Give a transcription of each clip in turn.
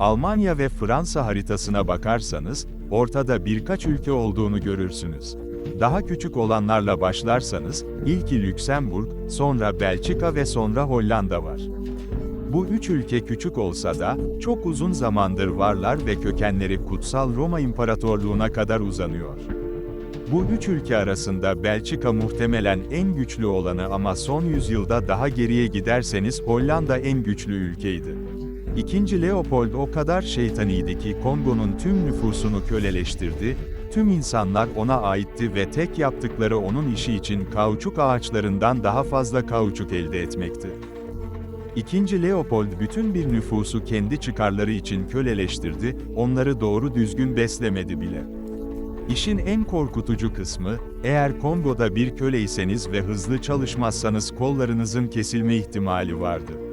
Almanya ve Fransa haritasına bakarsanız, ortada birkaç ülke olduğunu görürsünüz. Daha küçük olanlarla başlarsanız, ilki Lüksemburg, sonra Belçika ve sonra Hollanda var. Bu üç ülke küçük olsa da, çok uzun zamandır varlar ve kökenleri Kutsal Roma İmparatorluğu'na kadar uzanıyor. Bu üç ülke arasında Belçika muhtemelen en güçlü olanı ama son yüzyılda daha geriye giderseniz Hollanda en güçlü ülkeydi. İkinci Leopold o kadar şeytaniydi ki Kongo'nun tüm nüfusunu köleleştirdi, tüm insanlar ona aitti ve tek yaptıkları onun işi için kauçuk ağaçlarından daha fazla kauçuk elde etmekti. İkinci Leopold bütün bir nüfusu kendi çıkarları için köleleştirdi, onları doğru düzgün beslemedi bile. İşin en korkutucu kısmı, eğer Kongo'da bir köleyseniz ve hızlı çalışmazsanız kollarınızın kesilme ihtimali vardı.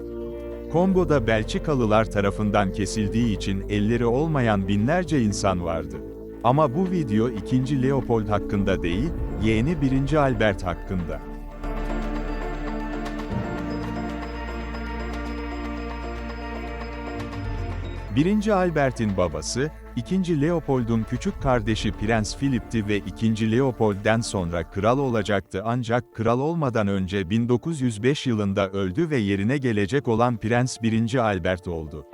Kongo'da Belçikalılar tarafından kesildiği için elleri olmayan binlerce insan vardı. Ama bu video 2. Leopold hakkında değil, yeğeni 1. Albert hakkında. 1. Albert'in babası, 2. Leopold'un küçük kardeşi Prens Philip'ti ve 2. Leopold'den sonra kral olacaktı ancak kral olmadan önce 1905 yılında öldü ve yerine gelecek olan Prens 1. Albert oldu.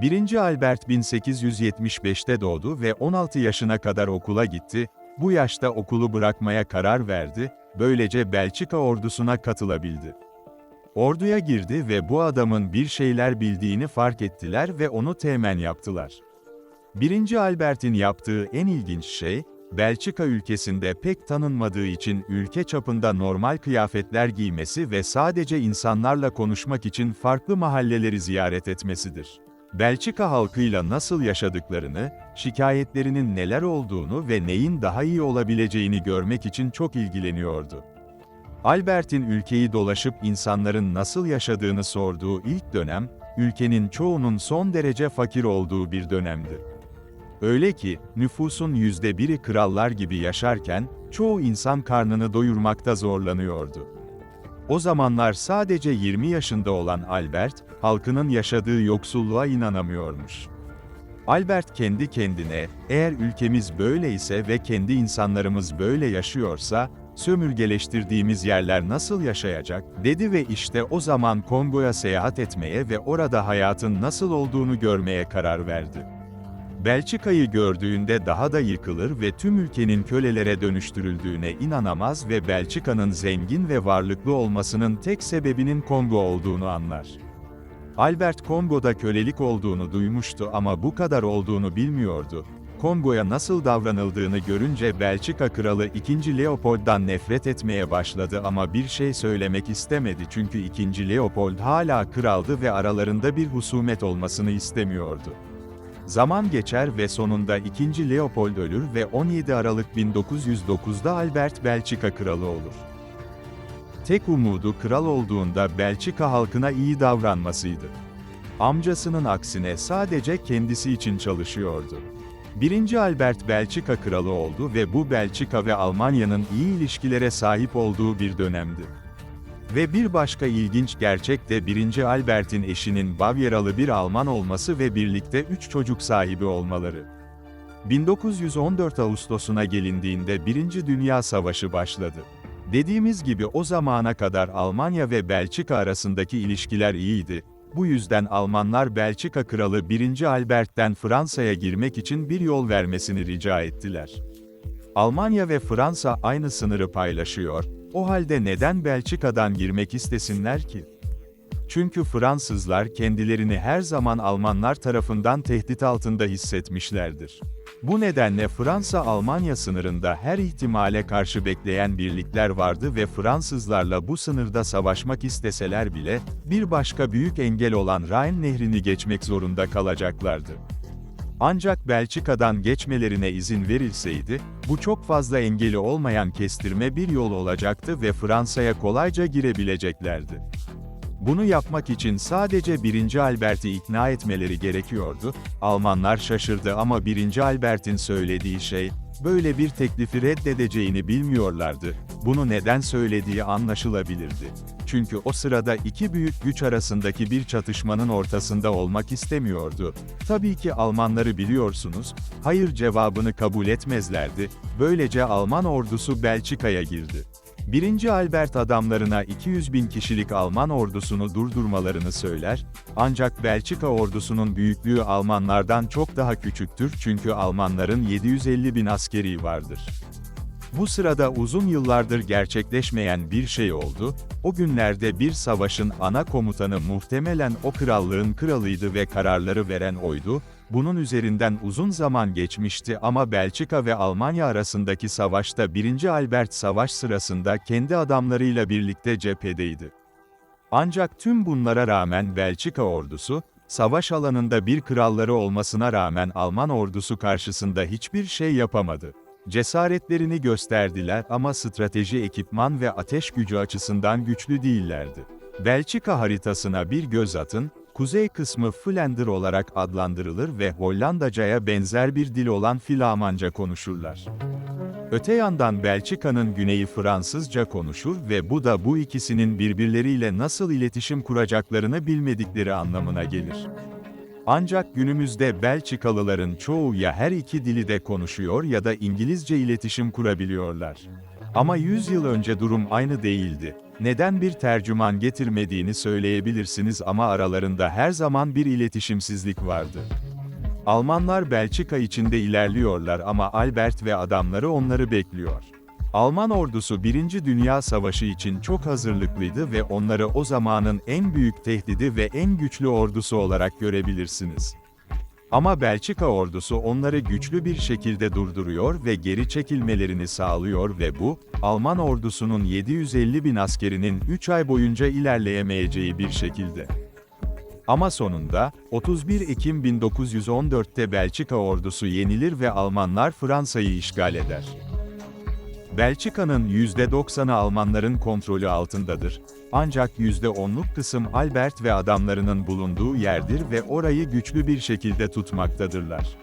1. Albert 1875'te doğdu ve 16 yaşına kadar okula gitti, bu yaşta okulu bırakmaya karar verdi, böylece Belçika ordusuna katılabildi. Orduya girdi ve bu adamın bir şeyler bildiğini fark ettiler ve onu teğmen yaptılar. 1. Albert'in yaptığı en ilginç şey, Belçika ülkesinde pek tanınmadığı için ülke çapında normal kıyafetler giymesi ve sadece insanlarla konuşmak için farklı mahalleleri ziyaret etmesidir. Belçika halkıyla nasıl yaşadıklarını, şikayetlerinin neler olduğunu ve neyin daha iyi olabileceğini görmek için çok ilgileniyordu. Albert'in ülkeyi dolaşıp insanların nasıl yaşadığını sorduğu ilk dönem, ülkenin çoğunun son derece fakir olduğu bir dönemdi. Öyle ki, nüfusun yüzde biri krallar gibi yaşarken, çoğu insan karnını doyurmakta zorlanıyordu. O zamanlar sadece 20 yaşında olan Albert, halkının yaşadığı yoksulluğa inanamıyormuş. Albert kendi kendine, eğer ülkemiz böyleyse ve kendi insanlarımız böyle yaşıyorsa, sömürgeleştirdiğimiz yerler nasıl yaşayacak, dedi ve işte o zaman Kongo'ya seyahat etmeye ve orada hayatın nasıl olduğunu görmeye karar verdi. Belçika'yı gördüğünde daha da yıkılır ve tüm ülkenin kölelere dönüştürüldüğüne inanamaz ve Belçika'nın zengin ve varlıklı olmasının tek sebebinin Kongo olduğunu anlar. Albert Kongo'da kölelik olduğunu duymuştu ama bu kadar olduğunu bilmiyordu. Kongo'ya nasıl davranıldığını görünce Belçika kralı 2. Leopold'dan nefret etmeye başladı ama bir şey söylemek istemedi çünkü 2. Leopold hala kraldı ve aralarında bir husumet olmasını istemiyordu. Zaman geçer ve sonunda 2. Leopold ölür ve 17 Aralık 1909'da Albert Belçika kralı olur. Tek umudu kral olduğunda Belçika halkına iyi davranmasıydı. Amcasının aksine sadece kendisi için çalışıyordu. 1. Albert Belçika kralı oldu ve bu Belçika ve Almanya'nın iyi ilişkilere sahip olduğu bir dönemdi. Ve bir başka ilginç gerçek de 1. Albert'in eşinin Bavyeralı bir Alman olması ve birlikte 3 çocuk sahibi olmaları. 1914 Ağustos'una gelindiğinde 1. Dünya Savaşı başladı. Dediğimiz gibi o zamana kadar Almanya ve Belçika arasındaki ilişkiler iyiydi. Bu yüzden Almanlar Belçika Kralı 1. Albert'ten Fransa'ya girmek için bir yol vermesini rica ettiler. Almanya ve Fransa aynı sınırı paylaşıyor, o halde neden Belçika'dan girmek istesinler ki? Çünkü Fransızlar kendilerini her zaman Almanlar tarafından tehdit altında hissetmişlerdir. Bu nedenle Fransa-Almanya sınırında her ihtimale karşı bekleyen birlikler vardı ve Fransızlarla bu sınırda savaşmak isteseler bile, bir başka büyük engel olan Rhine nehrini geçmek zorunda kalacaklardı. Ancak Belçika'dan geçmelerine izin verilseydi, bu çok fazla engeli olmayan kestirme bir yol olacaktı ve Fransa'ya kolayca girebileceklerdi. Bunu yapmak için sadece 1. Albert'i ikna etmeleri gerekiyordu. Almanlar şaşırdı ama 1. Albert'in söylediği şey, böyle bir teklifi reddedeceğini bilmiyorlardı. Bunu neden söylediği anlaşılabilirdi. Çünkü o sırada iki büyük güç arasındaki bir çatışmanın ortasında olmak istemiyordu. Tabii ki Almanları biliyorsunuz, hayır cevabını kabul etmezlerdi, böylece Alman ordusu Belçika'ya girdi. 1. Albert adamlarına 200 bin kişilik Alman ordusunu durdurmalarını söyler, ancak Belçika ordusunun büyüklüğü Almanlardan çok daha küçüktür çünkü Almanların 750 bin askeri vardır. Bu sırada uzun yıllardır gerçekleşmeyen bir şey oldu, o günlerde bir savaşın ana komutanı muhtemelen o krallığın kralıydı ve kararları veren oydu, bunun üzerinden uzun zaman geçmişti ama Belçika ve Almanya arasındaki savaşta 1. Albert savaş sırasında kendi adamlarıyla birlikte cephedeydi. Ancak tüm bunlara rağmen Belçika ordusu, savaş alanında bir kralları olmasına rağmen Alman ordusu karşısında hiçbir şey yapamadı. Cesaretlerini gösterdiler ama strateji ekipman ve ateş gücü açısından güçlü değillerdi. Belçika haritasına bir göz atın, kuzey kısmı Flander olarak adlandırılır ve Hollandacaya benzer bir dil olan Flamanca konuşurlar. Öte yandan Belçika'nın güneyi Fransızca konuşur ve bu da bu ikisinin birbirleriyle nasıl iletişim kuracaklarını bilmedikleri anlamına gelir. Ancak günümüzde Belçikalıların çoğu ya her iki dili de konuşuyor ya da İngilizce iletişim kurabiliyorlar. Ama 100 yıl önce durum aynı değildi. Neden bir tercüman getirmediğini söyleyebilirsiniz ama aralarında her zaman bir iletişimsizlik vardı. Almanlar Belçika içinde ilerliyorlar ama Albert ve adamları onları bekliyor. Alman ordusu 1. Dünya Savaşı için çok hazırlıklıydı ve onları o zamanın en büyük tehdidi ve en güçlü ordusu olarak görebilirsiniz. Ama Belçika ordusu onları güçlü bir şekilde durduruyor ve geri çekilmelerini sağlıyor ve bu, Alman ordusunun 750 bin askerinin 3 ay boyunca ilerleyemeyeceği bir şekilde. Ama sonunda, 31 Ekim 1914'te Belçika ordusu yenilir ve Almanlar Fransa'yı işgal eder. Belçika'nın %90'ı Almanların kontrolü altındadır. Ancak %10'luk kısım Albert ve adamlarının bulunduğu yerdir ve orayı güçlü bir şekilde tutmaktadırlar.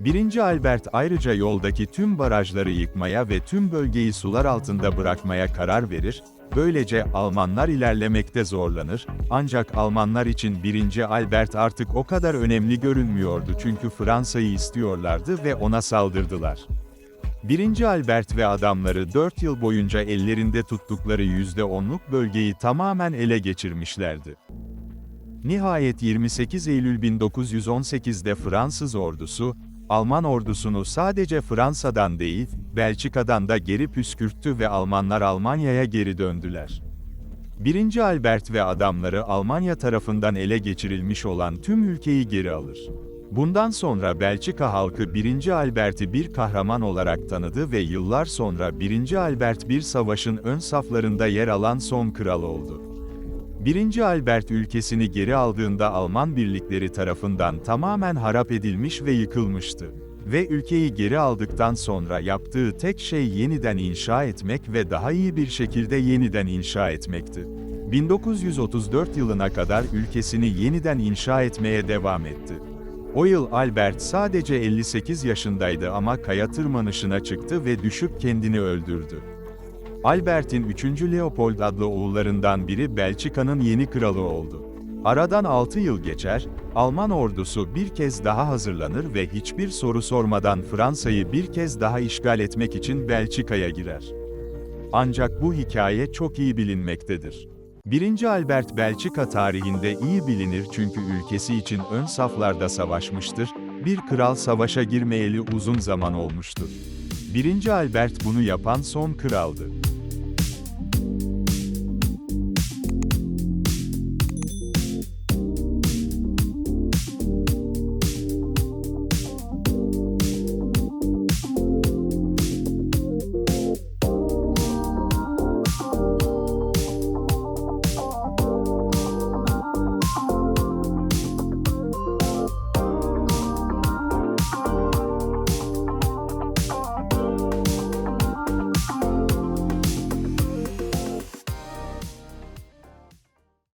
1. Albert ayrıca yoldaki tüm barajları yıkmaya ve tüm bölgeyi sular altında bırakmaya karar verir, böylece Almanlar ilerlemekte zorlanır, ancak Almanlar için 1. Albert artık o kadar önemli görünmüyordu çünkü Fransa'yı istiyorlardı ve ona saldırdılar. 1. Albert ve adamları 4 yıl boyunca ellerinde tuttukları %10'luk bölgeyi tamamen ele geçirmişlerdi. Nihayet 28 Eylül 1918'de Fransız ordusu, Alman ordusunu sadece Fransa'dan değil, Belçika'dan da geri püskürttü ve Almanlar Almanya'ya geri döndüler. 1. Albert ve adamları Almanya tarafından ele geçirilmiş olan tüm ülkeyi geri alır. Bundan sonra Belçika halkı 1. Albert'i bir kahraman olarak tanıdı ve yıllar sonra 1. Albert bir savaşın ön saflarında yer alan son kral oldu. 1. Albert ülkesini geri aldığında Alman birlikleri tarafından tamamen harap edilmiş ve yıkılmıştı. Ve ülkeyi geri aldıktan sonra yaptığı tek şey yeniden inşa etmek ve daha iyi bir şekilde yeniden inşa etmekti. 1934 yılına kadar ülkesini yeniden inşa etmeye devam etti. O yıl Albert sadece 58 yaşındaydı ama kaya tırmanışına çıktı ve düşüp kendini öldürdü. Albert'in 3. Leopold adlı oğullarından biri Belçika'nın yeni kralı oldu. Aradan 6 yıl geçer, Alman ordusu bir kez daha hazırlanır ve hiçbir soru sormadan Fransa'yı bir kez daha işgal etmek için Belçika'ya girer. Ancak bu hikaye çok iyi bilinmektedir. 1. Albert Belçika tarihinde iyi bilinir çünkü ülkesi için ön saflarda savaşmıştır, bir kral savaşa girmeyeli uzun zaman olmuştur. 1. Albert bunu yapan son kraldı.